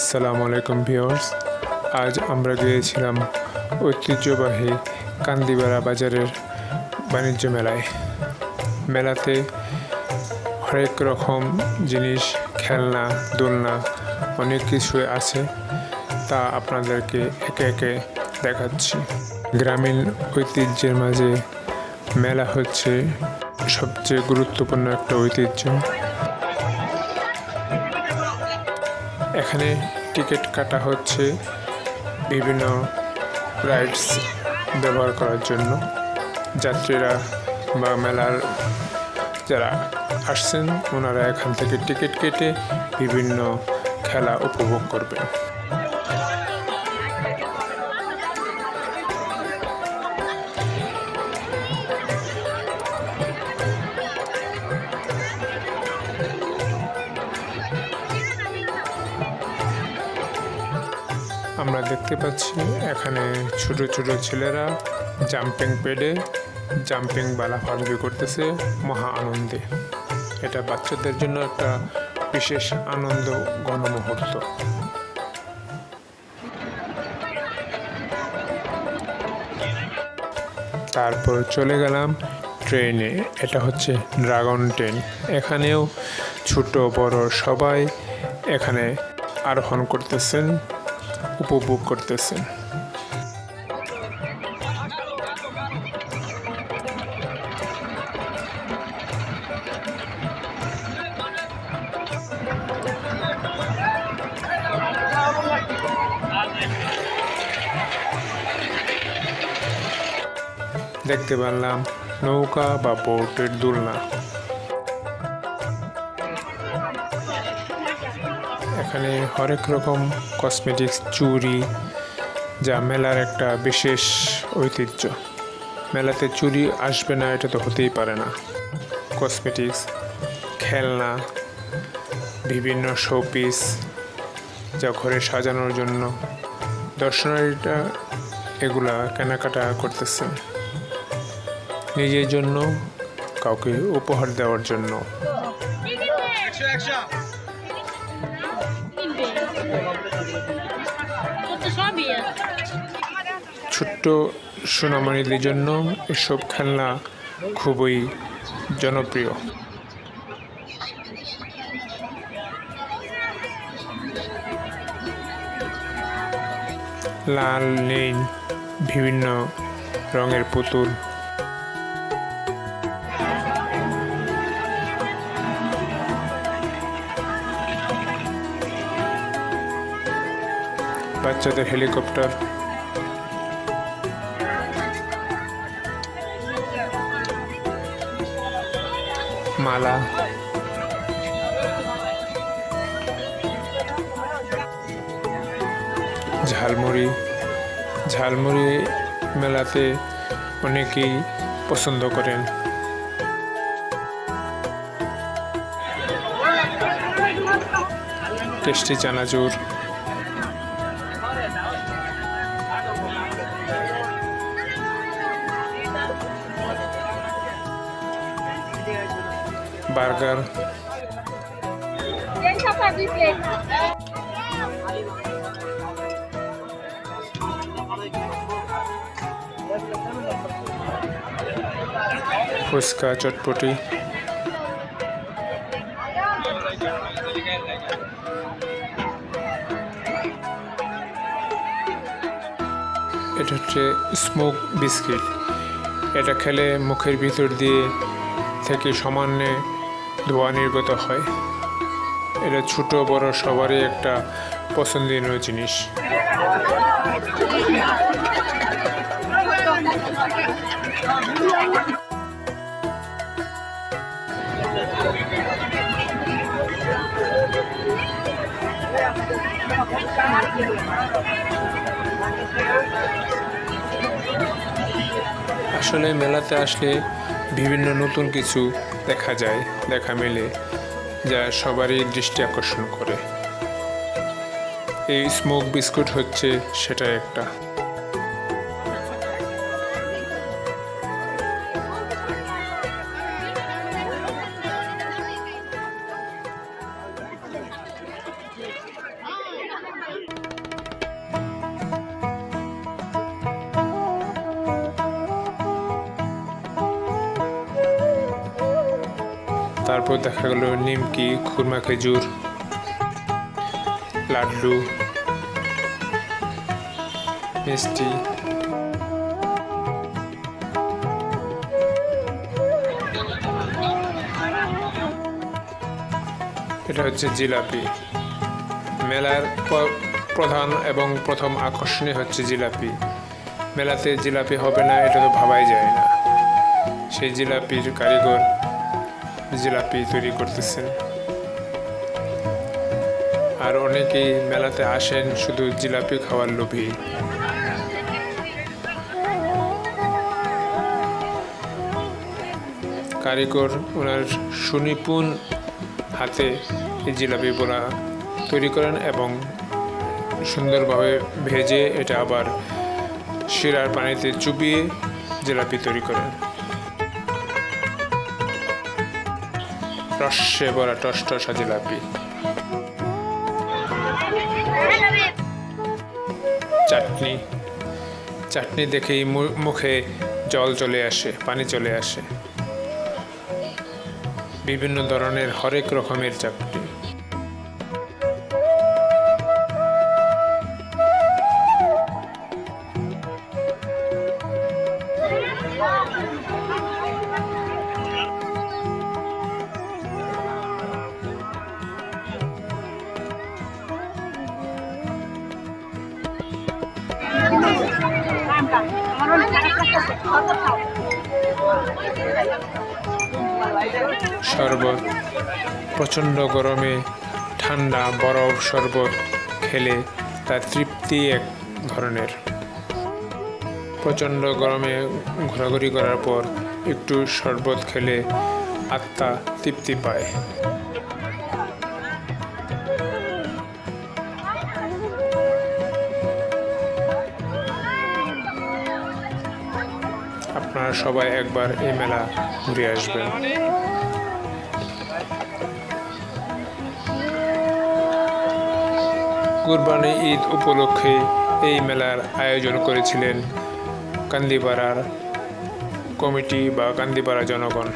আসসালামু আলাইকুম ভিউয়ার্স। আজ আমরা গিয়েছিলাম ঐতিহ্যবাহী কান্দিবাড়া বাজারের বাণিজ্য মেলায়। মেলাতে হরেক রকম জিনিস, খেলনা, দোলনা, অনেক কিছুই আছে তা আপনাদেরকে একে একে দেখাচ্ছি। গ্রামীণ ঐতিহ্যের মাঝে মেলা হচ্ছে সবচেয়ে গুরুত্বপূর্ণ একটা ঐতিহ্য। এখানে টিকিট কাটা হচ্ছে বিভিন্ন রাইডস ব্যবহার করার জন্য। যাত্রীরা বা মেলার যারা আসছেন, ওনারা এখান থেকে টিকিট কেটে বিভিন্ন খেলা উপভোগ করবেন। আমরা দেখতে পাচ্ছি এখানে ছোট ছোট ছেলেরা জাম্পিং পেডে জাম্পিং বালাফালবি করতেছে মহা আনন্দে। এটা বাচ্চাদের জন্য একটা বিশেষ আনন্দ গণমুহূর্ত তারপর চলে গেলাম ট্রেনে, এটা হচ্ছে ড্রাগন ট্রেন। এখানেও ছোট বড় সবাই এখানে আরোহণ করতেছেন। উপভোগ করতেছেন। দেখতে পারলাম নৌকা বা বোটের দোলনা। এখানে হরেক রকম কসমেটিক্স চুরি যা মেলার একটা বিশেষ ঐতিহ্য। মেলাতে চুরি আসবে না, এটা তো হতেই পারে না। কসমেটিক্স খেলনা, বিভিন্ন শোপিস যা ঘরে সাজানোর জন্য। দর্শনারীরা এগুলা কেনাকাটা করতেছে। নিজের জন্য, কাউকে উপহার দেওয়ার জন্য। ছোট্ট সোনামণিদের জন্য এসব খেলনা খুবই জনপ্রিয়। লাল নীল বিভিন্ন রঙের পুতুল। বাচ্চাদের হেলিকপ্টার মালা ঝালমুড়ি। ঝালমুড়ি মেলাতে অনেকেই পছন্দ করেন। টেস্টি চানাচুর। বার্গার। ফুচকা চটপটি। এটা হচ্ছে স্মোক বিস্কিট। এটা খেলে মুখের ভিতর দিয়ে থেকে সামান্যে ধোঁয়া নির্গত হয়। এটা ছোট, বড়, সবারই একটা পছন্দনীয় জিনিস। আসলে মেলাতে আসলে বিভিন্ন নতুন কিছু দেখা যায়, দেখা মেলে, যা সবারই দৃষ্টি আকর্ষণ করে। এই স্মোক বিস্কুট হচ্ছে সেটা একটা। তারপর দেখা গেল নিমকি, খুরমা খেজুর, লাড্ডু, মিষ্টি। এটা হচ্ছে জিলাপি। মেলার প্রধান এবং প্রথম আকর্ষণীয় হচ্ছে জিলাপি। মেলাতে জিলাপি হবে না, এটা তো ভাবাই যায় না। সেই জিলাপির কারিগর জিলাপি তৈরি করতেছেন। আর অনেকেই মেলাতে আসেন শুধু জিলাপি খাওয়ার লোভী। কারিগর ওনার সুনিপুণ হাতে এই জিলাপি বড়া তৈরি করেন এবং সুন্দরভাবে ভেজে এটা আবার শিরার পানিতে চুবিয়ে জিলাপি তৈরি করেন। রসে ভরা টস টসটসা জিলাপি চাটনি। চাটনি দেখেই মুখে জল চলে আসে, পানি চলে আসে। বিভিন্ন ধরনের হরেক রকমের চাটনি। শরবত, প্রচণ্ড গরমে ঠান্ডা, বরফ শরবত খেলে তার তৃপ্তি এক ধরনের। প্রচণ্ড গরমে ঘোরাঘুরি করার পর একটু শরবত খেলে আত্মা তৃপ্তি পায়। আপনারা সবাই একবার এই মেলা ঘুরে আসবেন। কুরবানি ঈদ উপলক্ষে এই মেলার আয়োজন করেছিলেন কান্দিপাড়ার কমিটি বা কান্দিপাড়া জনগণ।